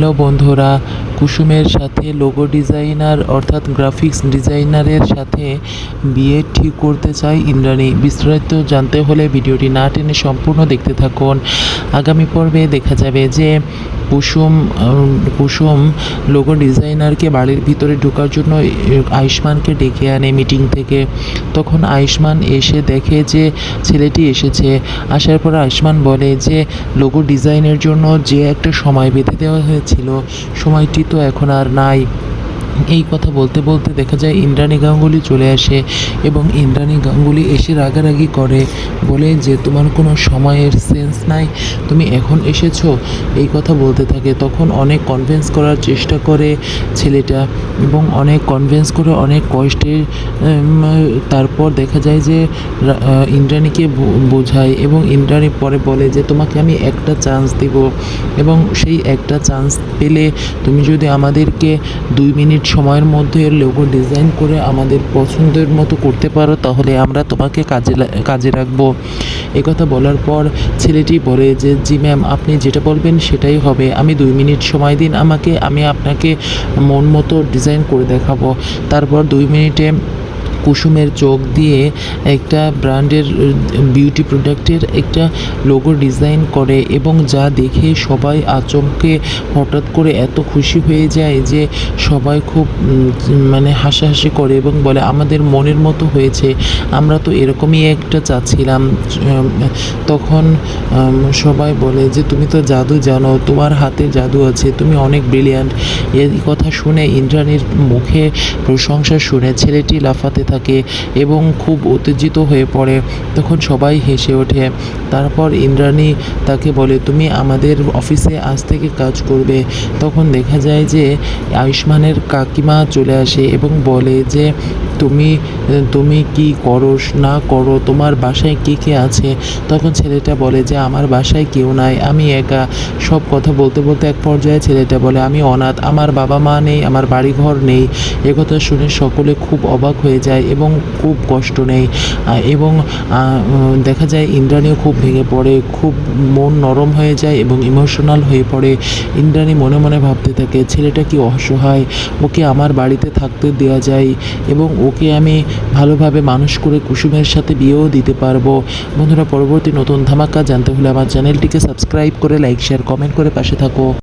Hello বন্ধুরা কুসুমের সাথে লোগো ডিজাইনার অর্থাৎ গ্রাফিক্স ডিজাইনারের সাথে বিয়ে ঠিক করতে চায় ইন্দ্রাণী। বিস্তারিত জানতে হলে ভিডিওটি না টেনে সম্পূর্ণ দেখতে থাকুন। আগামী পর্বে দেখা যাবে যে কুসুম কুসুম লোগো ডিজাইনারকে বাড়ির ভিতরে ঢোকার জন্য আয়ুষ্মানকে ডেকে আনে মিটিং থেকে। তখন আয়ুষ্মান এসে দেখে যে ছেলেটি এসেছে। আসার পর আয়ুষ্মান বলে যে লোগো ডিজাইনের জন্য যে একটা সময় বেঁধে দেওয়া হয়েছিল, সময়টি তো এখন আর নাই। এই কথা বলতে বলতে দেখা যায় ইন্দ্রাণী গাঙ্গুলি চলে আসে এবং ইন্দ্রাণী গাঙ্গুলি এসে রাগারাগি করে, বলে যে তোমার কোনো সময়ের সেন্স নাই, তুমি এখন এসেছ? এই কথা বলতে থাকে। তখন অনেক কনভিন্স করার চেষ্টা করে ছেলেটা এবং অনেক কনভিন্স করে অনেক কষ্টে তারপর দেখা যায় যে ইন্দ্রাণীকে বোঝায় এবং ইন্দ্রাণী পরে বলে যে তোমাকে আমি একটা চান্স দেব এবং সেই একটা চান্স পেলে তুমি যদি আমাদেরকে দুই মিনিট সময়ের মধ্যে লোগো ডিজাইন করে আমাদের পছন্দের মতো করতে পারো, তাহলে আমরা তোমাকে কাজে কাজে রাখব। একথা কথা বলার পর ছেলেটি বলে যে, জি ম্যাম আপনি যেটা বলবেন সেটাই হবে। আমি দুই মিনিট সময় দিন আমাকে, আমি আপনাকে মন মতো ডিজাইন করে দেখাবো। তারপর দুই মিনিটে কুসুমের চোখ দিয়ে একটা ব্র্যান্ডের বিউটি প্রোডাক্টের একটা লোগো ডিজাইন করে এবং যা দেখে সবাই আচমকে হঠাৎ করে এত খুশি হয়ে যায় যে সবাই খুব মানে হাসাহাসি করে এবং বলে, আমাদের মনের মতো হয়েছে, আমরা তো এরকমই একটা চাচ্ছিলাম। তখন সবাই বলে যে, তুমি তো জাদু জানো, তোমার হাতে জাদু আছে, তুমি অনেক ব্রিলিয়ান্ট এই কথা শুনে ইন্দ্রাণীর মুখে প্রশংসা শুনে ছেলেটি লাফাতে থাকে এবং খুব উত্তেজিত হয়ে পড়ে। তখন সবাই হেসে ওঠে। তারপর ইন্দ্রাণী তাকে বলে, তুমি আমাদের অফিসে আজ থেকে কাজ করবে। তখন দেখা যায় যে আয়ুষ্মানের কাকিমা চলে আসে এবং বলে যে তুমি তুমি কি করো না করো, তোমার বাসায় কে কে আছে? তখন ছেলেটা বলে যে, আমার বাসায় কেউ নাই, আমি একা। সব কথা বলতে বলতে এক পর্যায়ে ছেলেটা বলে, আমি অনাথ, আমার বাবা মা নেই, আমার বাড়ি ঘর নেই একথা শুনে সকলে খুব অবাক হয়ে যায় এবং খুব কষ্ট নেই এবং দেখা যায় ইন্দ্রাণীও খুব ভেঙে পড়ে, খুব মন নরম হয়ে যায় এবং ইমোশনাল হয়ে পড়ে। ইন্দ্রাণী মনে মনে ভাবতে থাকে, ছেলেটা কি অসহায়? ওকে আমার বাড়িতে থাকতে দেওয়া যায়? এবং ওকে আমি ভালোভাবে মানুষ করে কুসুমের সাথে বিয়েও দিতে পারব। বন্ধুরা, পরবর্তী নতুন ধামাকা জানতে হলে আমার চ্যানেলটিকে সাবস্ক্রাইব করে, লাইক শেয়ার কমেন্ট করে পাশে থাকো।